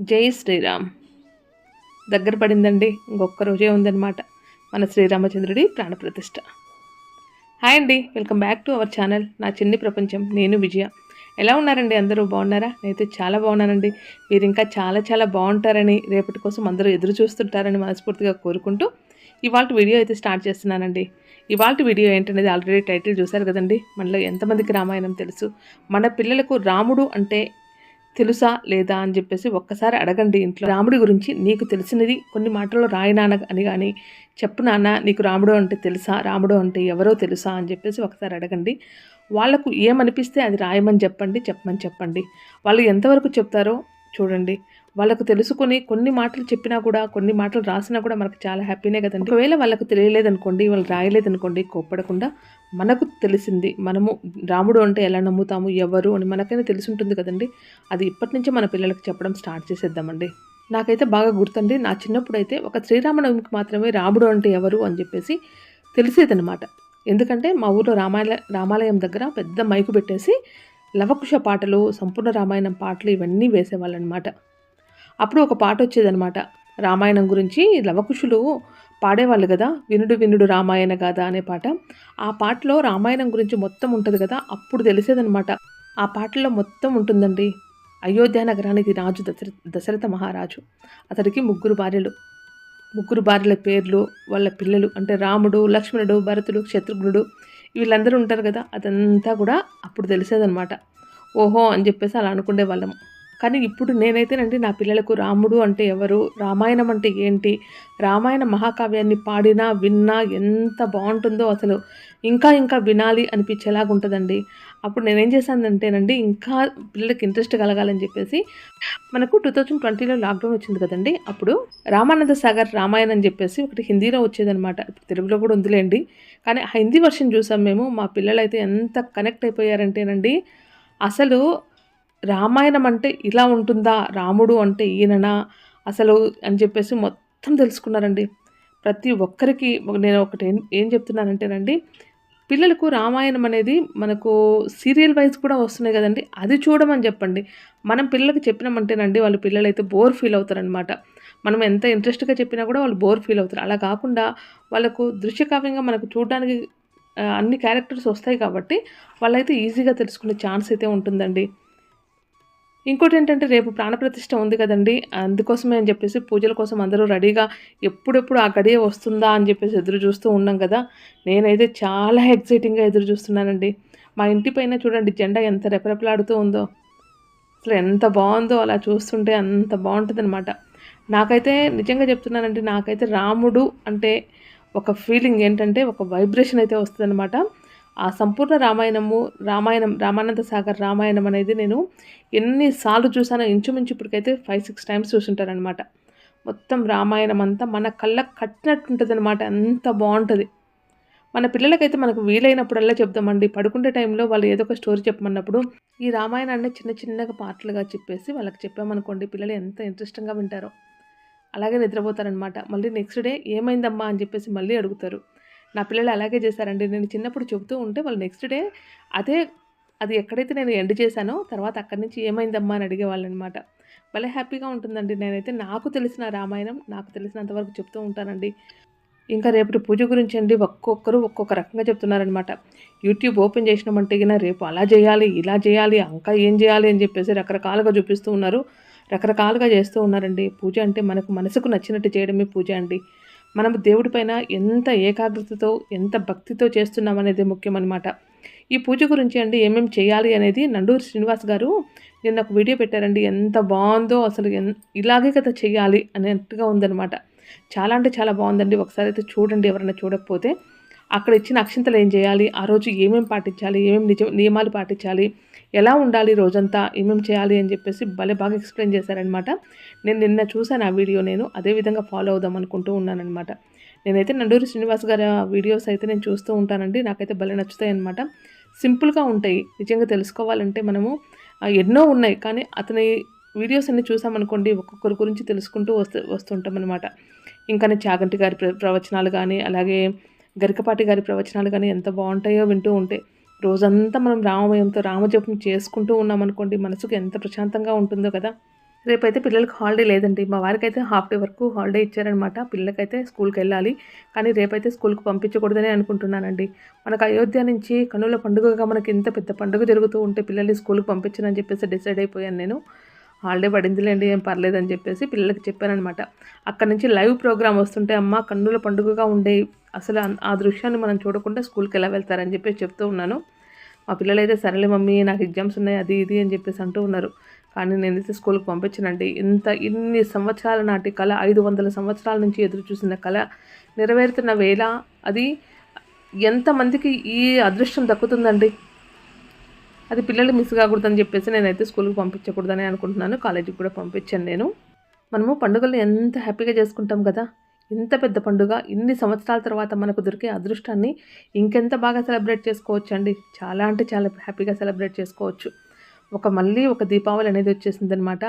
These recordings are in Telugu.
జై శ్రీరామ్. దగ్గర పడిందండి ఇంకొక రోజే ఉందన్నమాట. మన శ్రీరామచంద్రుడి ప్రాణప్రతిష్ఠ. హాయ్ అండి welcome back to our channel నా చిన్ని ప్రపంచం నేను విజయ. ఎలా ఉన్నారండి అందరూ బాగున్నారా? నేనైతే చాలా బాగున్నానండి. మీరు ఇంకా చాలా చాలా బాగుంటారని రేపటి కోసం అందరూ ఎదురు చూస్తుంటారని మనస్ఫూర్తిగా కోరుకుంటూ ఇవాళ వీడియో అయితే స్టార్ట్ చేస్తున్నానండి. ఇవాళ వీడియో ఏంటనేది ఆల్రెడీ టైటిల్ చూశారు కదండి. మనలో ఎంతమందికి రామాయణం తెలుసు? మన పిల్లలకు రాముడు అంటే తెలుసా లేదా అని చెప్పేసి ఒక్కసారి అడగండి ఇంట్లో. రాముడి గురించి నీకు తెలిసినది కొన్ని మాటల్లో రాయి నాన్న అని కానీ చెప్పు నాన్న నీకు రాముడు అంటే తెలుసా రాముడు అంటే ఎవరో తెలుసా అని చెప్పేసి ఒకసారి అడగండి. వాళ్ళకు ఏమనిపిస్తే అది రాయమని చెప్పండి చెప్పమని చెప్పండి. వాళ్ళు ఎంతవరకు చెప్తారో చూడండి. వాళ్ళకు తెలుసుకొని కొన్ని మాటలు చెప్పినా కూడా కొన్ని మాటలు రాసినా కూడా మనకు చాలా హ్యాపీనే కదండి. ఒకవేళ వాళ్ళకు తెలియలేదనుకోండి వాళ్ళు రాయలేదనుకోండి కోప్పడకుండా మనకు తెలిసింది మనము రాముడు అంటే ఎలా నమ్ముతాము ఎవరు అని మనకైనా తెలిసి ఉంటుంది కదండి. అది ఇప్పటి నుంచే మన పిల్లలకు చెప్పడం స్టార్ట్ చేసేద్దామండి. నాకైతే బాగా గుర్తండి. నా చిన్నప్పుడు అయితే ఒక శ్రీరామనవమికి మాత్రమే రాముడు అంటే ఎవరు అని చెప్పేసి తెలిసేదనమాట ఎందుకంటే మా ఊర్లో రామాలయ రామాలయం దగ్గర పెద్ద మైకు పెట్టేసి లవకుశ పాటలు సంపూర్ణ రామాయణం పాటలు ఇవన్నీ వేసేవాళ్ళు అనమాట అప్పుడు ఒక పాట వచ్చేదనమాట రామాయణం గురించి లవకుశులు పాడేవాళ్ళు కదా వినుడు వినుడు రామాయణ గాథ అనే పాట. ఆ పాటలో రామాయణం గురించి మొత్తం ఉంటుంది కదా అప్పుడు తెలిసేదనమాట ఆ పాటలో మొత్తం ఉంటుందండి. అయోధ్య నగరానికి రాజు దశర దశరథ మహారాజు. అతడికి ముగ్గురు భార్యలు. ముగ్గురు భార్యల పేర్లు వాళ్ళ పిల్లలు అంటే రాముడు లక్ష్మణుడు భరతుడు శత్రుఘ్నుడు వీళ్ళందరూ ఉంటారు కదా అదంతా కూడా అప్పుడు తెలిసేదనమాట ఓహో అని చెప్పేసి అలా అనుకునే వాళ్ళము కానీ ఇప్పుడు నేనైతేనండి నా పిల్లలకు రాముడు అంటే ఎవరు? రామాయణం అంటే ఏంటి? రామాయణ మహాకావ్యాన్ని పాడినా విన్నా ఎంత బాగుంటుందో అసలు ఇంకా ఇంకా వినాలి అనిపించేలాగా ఉంటుందండి. అప్పుడు నేనేం చేశానంటేనండి ఇంకా పిల్లలకి ఇంట్రెస్ట్ కలగాలని చెప్పేసి మనకు టూ థౌజండ్ ట్వంటీలో లాక్డౌన్ వచ్చింది కదండి. అప్పుడు రామానంద సాగర్ రామాయణం అని చెప్పేసి ఒకటి హిందీలో వచ్చేదనమాట ఇప్పుడు తెలుగులో కూడా ఉందిలేండి. కానీ ఆ హిందీ వర్షన్ చూసాం మేము. మా పిల్లలైతే ఎంత కనెక్ట్ అయిపోయారంటేనండి అసలు రామాయణం అంటే ఇలా ఉంటుందా? రాముడు అంటే ఈయననా? అసలు అని చెప్పేసి మొత్తం తెలుసుకున్నారండి. ప్రతి ఒక్కరికి నేను ఒకటి ఏం చెప్తున్నానంటేనండి పిల్లలకు రామాయణం అనేది మనకు సీరియల్ వైజ్ కూడా వస్తున్నాయి కదండి. అది చూడమని చెప్పండి. మనం పిల్లలకి చెప్పినామంటేనండి వాళ్ళ పిల్లలు అయితే బోర్ ఫీల్ అవుతారనమాట మనం ఎంత ఇంట్రెస్ట్గా చెప్పినా కూడా వాళ్ళు బోర్ ఫీల్ అవుతారు. అలా కాకుండా వాళ్ళకు దృశ్యకావ్యంగా మనకు చూడడానికి అన్ని క్యారెక్టర్స్ వస్తాయి కాబట్టి వాళ్ళైతే ఈజీగా తెలుసుకునే ఛాన్స్ అయితే ఉంటుందండి. ఇంకోటి ఏంటంటే రేపు ప్రాణప్రతిష్ఠ ఉంది కదండి. అందుకోసమే అని చెప్పేసి పూజల కోసం అందరూ రెడీగా ఎప్పుడెప్పుడు ఆ గడియ వస్తుందా అని చెప్పేసి ఎదురు చూస్తూ ఉన్నాం కదా. నేనైతే చాలా ఎక్సైటింగ్గా ఎదురు చూస్తున్నానండి. మా ఇంటి పైన చూడండి జెండా ఎంత రెపరెపలాడుతూ ఉందో. అసలు ఎంత బాగుందో అలా చూస్తుంటే అంత బాగుంటుందనమాట నాకైతే నిజంగా చెప్తున్నానండి నాకైతే రాముడు అంటే ఒక ఫీలింగ్ ఏంటంటే ఒక వైబ్రేషన్ అయితే వస్తుందన్నమాట. ఆ సంపూర్ణ రామాయణము రామాయణం రామానంద సాగర్ రామాయణం అనేది నేను ఎన్నిసార్లు చూసానో ఇంచుమించు ఇప్పటికైతే ఫైవ్ సిక్స్ టైమ్స్ చూసుంటారనమాట మొత్తం రామాయణం అంతా మన కళ్ళకు కట్టినట్టు ఉంటుంది అనమాట అంత బాగుంటుంది. మన పిల్లలకైతే మనకు వీలైనప్పుడల్లా చెప్దామండి. పడుకునే టైంలో వాళ్ళు ఏదో ఒక స్టోరీ చెప్పమన్నప్పుడు ఈ రామాయణాన్ని చిన్న చిన్నగా పాటలుగా చెప్పేసి వాళ్ళకి చెప్పామనుకోండి పిల్లలు ఎంత ఇంట్రెస్టింగ్గా వింటారో. అలాగే నిద్రపోతారనమాట మళ్ళీ నెక్స్ట్ డే ఏమైందమ్మా అని చెప్పేసి మళ్ళీ అడుగుతారు. నా పిల్లలు అలాగే చేశారండి. నేను చిన్నప్పుడు చెబుతూ ఉంటే వాళ్ళు నెక్స్ట్ డే అదే అది ఎక్కడైతే నేను ఎండ్ చేశానో తర్వాత అక్కడి నుంచి ఏమైందమ్మా అని అడిగేవాళ్ళు అనమాట భలే హ్యాపీగా ఉంటుందండి. నేనైతే నాకు తెలిసిన రామాయణం నాకు తెలిసినంతవరకు చెప్తూ ఉంటానండి. ఇంకా రేపటి పూజ గురించి అండి ఒక్కొక్కరు ఒక్కొక్క రకంగా చెప్తున్నారనమాట. యూట్యూబ్ ఓపెన్ చేసినామంటే రేపు అలా చేయాలి ఇలా చేయాలి ఇంకా ఏం చేయాలి అని చెప్పేసి రకరకాలుగా చూపిస్తూ ఉన్నారు. రకరకాలుగా చేస్తూ ఉన్నారండి. పూజ అంటే మనకు మనసుకు నచ్చినట్టు చేయడమే పూజ అండి. మనం దేవుడి పైన ఎంత ఏకాగ్రతతో ఎంత భక్తితో చేస్తున్నాం అనేది ముఖ్యమన్నమాట. ఈ పూజ గురించి అండి ఏమేమి చేయాలి అనేది నండూరి శ్రీనివాస్ గారు నేను ఒక వీడియో పెట్టారండి. ఎంత బాగుందో అసలు ఎన్ ఇలాగే కదా చేయాలి అనేట్టుగా ఉందన్నమాట. చాలా అంటే చాలా బాగుందండి. ఒకసారి అయితే చూడండి ఎవరైనా చూడకపోతే. అక్కడ ఇచ్చిన అక్షింతలు ఏం చేయాలి? ఆ రోజు ఏమేమి పాటించాలి? ఏమేమి నిజ నియమాలు పాటించాలి? ఎలా ఉండాలి రోజంతా ఏమేమి చేయాలి అని చెప్పేసి భలే బాగా ఎక్స్ప్లెయిన్ చేశారనమాట నేను నిన్న చూశాను ఆ వీడియో నేను అదే విధంగా ఫాలో అవుదాం అనుకుంటూ ఉన్నానమాట నేనైతే నండూరి శ్రీనివాస్ గారి వీడియోస్ అయితే నేను చూస్తూ ఉంటానండి నాకైతే భలే నచ్చుతాయి అనమాట సింపుల్గా ఉంటాయి నిజంగా తెలుసుకోవాలంటే మనము ఎన్నో ఉన్నాయి కానీ అతని వీడియోస్ అన్ని చూసామనుకోండి ఒక్కొక్కరి గురించి తెలుసుకుంటూ వస్తూ వస్తుంటాం అనమాట ఇంకా చాగంటి గారి ప్రవచనాలు కానీ అలాగే గరికపాటి గారి ప్రవచనాలు కానీ ఎంత బాగుంటాయో వింటూ ఉంటే రోజంతా మనం రామభయంతో రామజపం చేసుకుంటూ ఉన్నామనుకోండి మనసుకు ఎంత ప్రశాంతంగా ఉంటుందో కదా. రేపైతే పిల్లలకి హాలిడే లేదండి. మా వారికి అయితే హాఫ్ డే వరకు హాలిడే ఇచ్చారనమాట పిల్లలకైతే స్కూల్కి వెళ్ళాలి. కానీ రేపైతే స్కూల్కి పంపించకూడదని అనుకుంటున్నానండి. మనకు అయోధ్య నుంచి కనుల పండుగగా మనకి ఇంత పెద్ద పండుగ జరుగుతూ ఉంటే పిల్లల్ని స్కూల్కి పంపించనని చెప్పేసి డిసైడ్ అయిపోయాను నేను. హాలిడే పడిందిలేండి ఏం పర్లేదని చెప్పేసి పిల్లలకి చెప్పానమాట అక్కడ నుంచి లైవ్ ప్రోగ్రామ్ వస్తుంటే అమ్మ కన్నుల పండుగగా ఉండే అసలు ఆ దృశ్యాన్ని మనం చూడకుండా స్కూల్కి ఎలా వెళ్తారని చెప్పేసి చెప్తూ ఉన్నాను. మా పిల్లలైతే సరేలే మమ్మీ నాకు ఎగ్జామ్స్ ఉన్నాయి అది ఇది అని చెప్పేసి అంటూ ఉన్నారు. కానీ నేనైతే స్కూల్కి పంపించానండి. ఇంత ఇన్ని సంవత్సరాల నాటి కళ ఐదు వందల సంవత్సరాల నుంచి ఎదురు చూసిన కళ నెరవేరుతున్న వేళ అది ఎంతమందికి ఈ అదృష్టం దక్కుతుందండి? అది పిల్లలు మిస్ కాకూడదని చెప్పేసి నేనైతే స్కూల్కి పంపించకూడదని అనుకుంటున్నాను. కాలేజీకి కూడా పంపించాను నేను. మనము పండుగలు ఎంత హ్యాపీగా చేసుకుంటాం కదా? ఇంత పెద్ద పండుగ? ఇన్ని సంవత్సరాల తర్వాత మనకు దొరికే అదృష్టాన్ని ఇంకెంత బాగా సెలబ్రేట్ చేసుకోవచ్చు అండి చాలా అంటే చాలా హ్యాపీగా సెలబ్రేట్ చేసుకోవచ్చు. ఒక మళ్ళీ ఒక దీపావళి అనేది వచ్చేసిందనమాట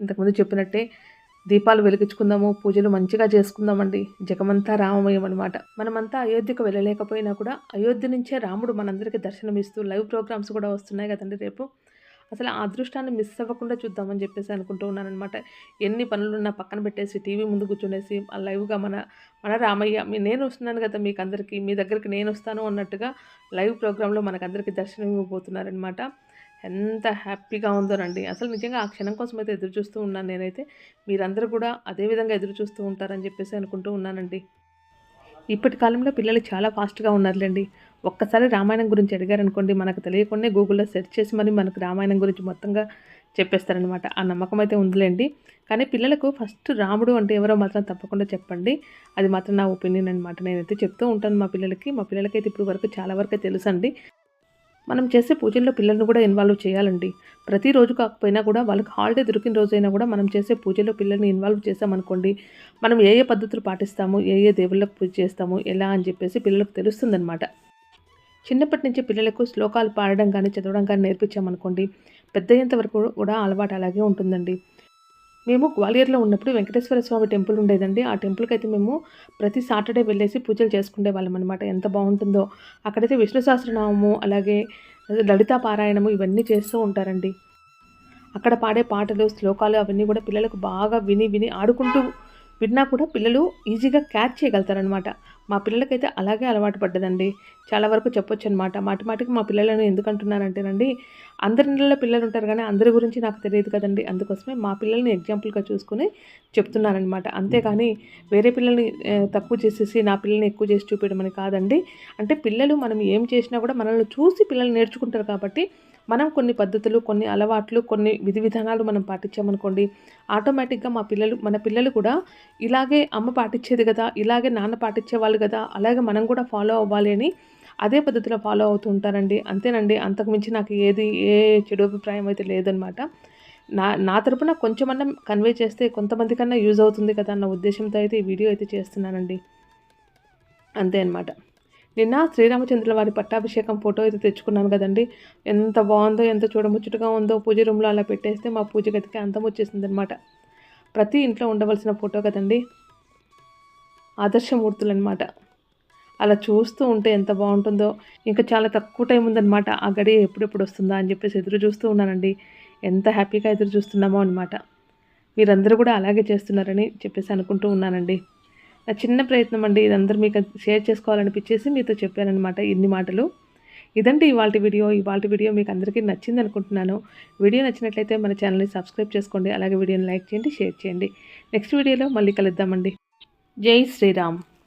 ఇంతకుముందు చెప్పినట్టే దీపాలు వెలిగించుకుందాము పూజలు మంచిగా చేసుకుందామండి. జగమంతా రామమయం అనమాట మనమంతా అయోధ్యకు వెళ్ళలేకపోయినా కూడా అయోధ్య నుంచే రాముడు మనందరికీ దర్శనమిస్తూ లైవ్ ప్రోగ్రామ్స్ కూడా వస్తున్నాయి కదండి రేపు. అసలు ఆ అదృష్టాన్ని మిస్ అవ్వకుండా చూద్దామని చెప్పేసి అనుకుంటూ ఉన్నానమాట ఎన్ని పనులున్నా పక్కన పెట్టేసి టీవీ ముందు కూర్చునేసి లైవ్గా మన మన రామయ్య మీ నేను వస్తున్నాను కదా మీకు అందరికీ మీ దగ్గరికి నేను వస్తాను అన్నట్టుగా లైవ్ ప్రోగ్రాంలో మనకందరికీ దర్శనం ఇవ్వబోతున్నారనమాట ఎంత హ్యాపీగా ఉందోనండి. అసలు నిజంగా ఆ క్షణం కోసం అయితే ఎదురు చూస్తూ ఉన్నాను నేనైతే. మీరందరూ కూడా అదే విధంగా ఎదురు చూస్తూ ఉంటారని చెప్పేసి అనుకుంటూ ఉన్నానండి. ఇప్పటి కాలంలో పిల్లలు చాలా ఫాస్ట్గా ఉన్నారులేండి. ఒక్కసారి రామాయణం గురించి అడిగారనుకోండి మనకు తెలియకుండా గూగుల్లో సెర్చ్ చేసి మరి మనకు రామాయణం గురించి మొత్తంగా చెప్పేస్తారనమాట ఆ నమ్మకం అయితే ఉందిలేండి. కానీ పిల్లలకు ఫస్ట్ రాముడు అంటే ఎవరో మాత్రం తప్పకుండా చెప్పండి. అది మాత్రం నా ఒపీనియన్ అనమాట నేనైతే చెప్తూ ఉంటాను మా పిల్లలకి. మా పిల్లలకైతే ఇప్పుడు వరకు చాలా వరకు తెలుసండి. మనం చేసే పూజల్లో పిల్లల్ని కూడా ఇన్వాల్వ్ చేయాలండి. ప్రతిరోజు కాకపోయినా కూడా వాళ్ళకి హాలిడే దొరికిన రోజైనా కూడా మనం చేసే పూజలో పిల్లల్ని ఇన్వాల్వ్ చేసామనుకోండి మనం ఏ ఏ పద్ధతులు పాటిస్తాము ఏ ఏ దేవుళ్ళకు పూజ చేస్తాము ఎలా అని చెప్పేసి పిల్లలకు తెలుస్తుందన్నమాట. చిన్నప్పటి నుంచి పిల్లలకు శ్లోకాలు పాడడం కానీ చదవడం కానీ నేర్పించామనుకోండి పెద్దయ్యేంత వరకు కూడా అలవాటు అలాగే ఉంటుందండి. మేము గ్వాలియర్లో ఉన్నప్పుడు వెంకటేశ్వర స్వామి టెంపుల్ ఉండేదండి. ఆ టెంపుల్కి అయితే మేము ప్రతి సాటర్డే వెళ్ళేసి పూజలు చేసుకునే వాళ్ళం అనమాట ఎంత బాగుంటుందో. అక్కడైతే విష్ణు సహస్రనామము అలాగే లలితా పారాయణము ఇవన్నీ చేస్తూ ఉంటారండి. అక్కడ పాడే పాటలు శ్లోకాలు అవన్నీ కూడా పిల్లలకు బాగా విని విని ఆడుకుంటూ విన్నా కూడా పిల్లలు ఈజీగా క్యాచ్ చేయగలుగుతారనమాట మా పిల్లలకైతే అలాగే అలవాటు పడ్డదండి. చాలా వరకు చెప్పొచ్చు అనమాట మాటిమాటికి మా పిల్లలను ఎందుకు అంటున్నానంటేనండి అందరి నెలలో పిల్లలు ఉంటారు కానీ అందరి గురించి నాకు తెలియదు కదండి. అందుకోసమే మా పిల్లల్ని ఎగ్జాంపుల్గా చూసుకుని చెప్తున్నానమాట అంతేకాని వేరే పిల్లల్ని తక్కువ చేసేసి నా పిల్లల్ని ఎక్కువ చేసి చూపించడం అని కాదండి. అంటే పిల్లలు మనం ఏం చేసినా కూడా మనల్ని చూసి పిల్లలు నేర్చుకుంటారు కాబట్టి మనం కొన్ని పద్ధతులు కొన్ని అలవాట్లు కొన్ని విధి విధానాలు మనం పాటించామనుకోండి ఆటోమేటిక్గా మా పిల్లలు మన పిల్లలు కూడా ఇలాగే అమ్మ పాటించేది కదా ఇలాగే నాన్న పాటించేవాళ్ళు కదా అలాగే మనం కూడా ఫాలో అవ్వాలి అని అదే పద్ధతిలో ఫాలో అవుతూ ఉంటారండి. అంతేనండి అంతకుమించి నాకు ఏది ఏ చెడు అభిప్రాయం అయితే లేదనమాట. నా నా తరపున కొంచెమన్నా కన్వే చేస్తే కొంతమంది కన్నా యూజ్ అవుతుంది కదా అన్న ఉద్దేశంతో అయితే ఈ వీడియో అయితే చేస్తున్నానండి. అంతే అనమాట నిన్న శ్రీరామచంద్రుల వారి పట్టాభిషేకం ఫోటో అయితే తెచ్చుకున్నాను కదండి. ఎంత బాగుందో ఎంత చూడముచ్చటగా ఉందో పూజ రూమ్లో అలా పెట్టేస్తే మా పూజ గదికి అంతం వచ్చేసింది అనమాట ప్రతి ఇంట్లో ఉండవలసిన ఫోటో కదండి. ఆదర్శమూర్తులు అనమాట అలా చూస్తూ ఉంటే ఎంత బాగుంటుందో. ఇంకా చాలా తక్కువ టైం ఉందన్నమాట ఆ గడి ఎప్పుడెప్పుడు వస్తుందా అని చెప్పేసి ఎదురు చూస్తూ ఉన్నానండి. ఎంత హ్యాపీగా ఎదురు చూస్తున్నామో అనమాట. మీరందరూ కూడా అలాగే చేస్తున్నారని చెప్పేసి అనుకుంటూ ఉన్నానండి. నా చిన్న ప్రయత్నం అండి ఇదందరూ మీకు షేర్ చేసుకోవాలనిపించేసి మీతో చెప్పానమాట ఇన్ని మాటలు. ఇదండి ఇవాళ వీడియో. ఇవాళ వీడియో మీకు అందరికీ నచ్చింది అనుకుంటున్నాను. వీడియో నచ్చినట్లయితే మన ఛానల్ని సబ్స్క్రైబ్ చేసుకోండి. అలాగే వీడియోని లైక్ చేయండి షేర్ చేయండి. నెక్స్ట్ వీడియోలో మళ్ళీ కలుద్దామండి. జై శ్రీరామ్.